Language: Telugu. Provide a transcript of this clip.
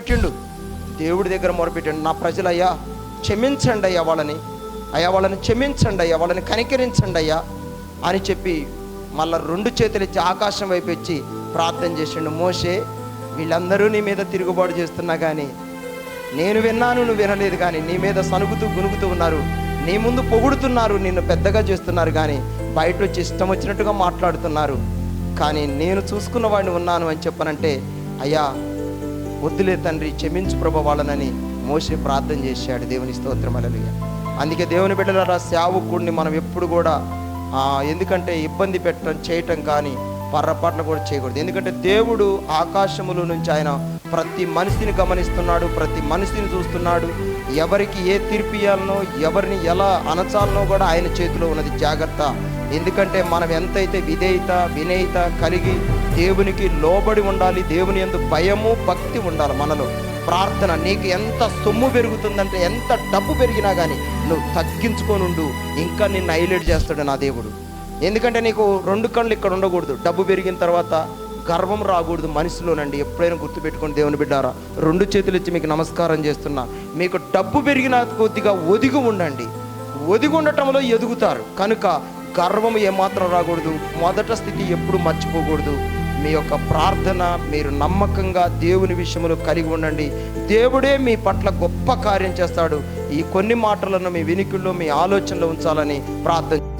పెట్టిండు. దేవుడి దగ్గర మొరపెట్టిండు. నా ప్రజలయ్యా క్షమించండి అయ్యా వాళ్ళని. అయ్యా వాళ్ళని క్షమించండి అయ్యా వాళ్ళని కనికరించండి అయ్యా అని చెప్పి మళ్ళా రెండు చేతులు ఇచ్చి ఆకాశం వైపు ఇచ్చి ప్రార్థన చేసిండు. మోషే వీళ్ళందరూ నీ మీద తిరుగుబాటు చేస్తున్నా కానీ నేను విన్నాను నువ్వు వినలేదు కానీ నీ మీద సనుగుతూ గునుగుతూ ఉన్నారు. నీ ముందు పొగుడుతున్నారు నిన్ను పెద్దగా చేస్తున్నారు కానీ బయట వచ్చి ఇష్టం వచ్చినట్టుగా మాట్లాడుతున్నారు. కానీ నేను చూసుకున్న వాడిని ఉన్నాను అని చెప్పనంటే అయ్యా వద్దులే తండ్రి క్షమించు ప్రభు వాళ్ళనని మోసే ప్రార్థన చేశాడు. దేవుని స్తోత్రం అలలుయ అందుకే దేవుని బిడ్డలారా సేవకుడిని మనం ఎప్పుడు కూడా ఎందుకంటే ఇబ్బంది పెట్టడం చేయటం కానీ పర్రపాట్లు కూడా చేయకూడదు. ఎందుకంటే దేవుడు ఆకాశములో నుంచి ఆయన ప్రతి మనిషిని గమనిస్తున్నాడు ప్రతి మనిషిని చూస్తున్నాడు. ఎవరికి ఏ తీర్పు ఇవ్వాలనో ఎవరిని ఎలా అనచాలనో కూడా ఆయన చేతిలో ఉన్నది జాగ్రత్త. ఎందుకంటే మనం ఎంతైతే విధేయత వినేయత కలిగి దేవునికి లోబడి ఉండాలి దేవుని ఎందు భయము భక్తి ఉండాలి మనలో. ప్రార్థన నీకు ఎంత సొమ్ము పెరుగుతుందంటే ఎంత డబ్బు పెరిగినా కానీ నువ్వు తగ్గించుకొని ఉండు. ఇంకా నిన్ను హైలైట్ చేస్తాడు నా దేవుడు. ఎందుకంటే నీకు రెండు కళ్ళు ఇక్కడ ఉండకూడదు. డబ్బు పెరిగిన తర్వాత గర్వం రాకూడదు మనిషిలోనండి ఎప్పుడైనా గుర్తుపెట్టుకొని దేవుని బిడ్డారా. రెండు చేతులు ఇచ్చి మీకు నమస్కారం చేస్తున్నా. మీకు డబ్బు పెరిగిన కొద్దిగా ఒదిగి ఉండండి. ఒదిగి ఉండటంలో ఎదుగుతారు. కనుక గర్వం ఏమాత్రం రాకూడదు. మొదట స్థితి ఎప్పుడు మర్చిపోకూడదు. మీ యొక్క ప్రార్థన మీరు నమ్మకంగా దేవుని విషయంలో కలిగి ఉండండి. దేవుడే మీ పట్ల గొప్ప కార్యం చేస్తాడు. ఈ కొన్ని మాటలను మీ వినికిల్లో మీ ఆలోచనలో ఉంచాలని ప్రార్థన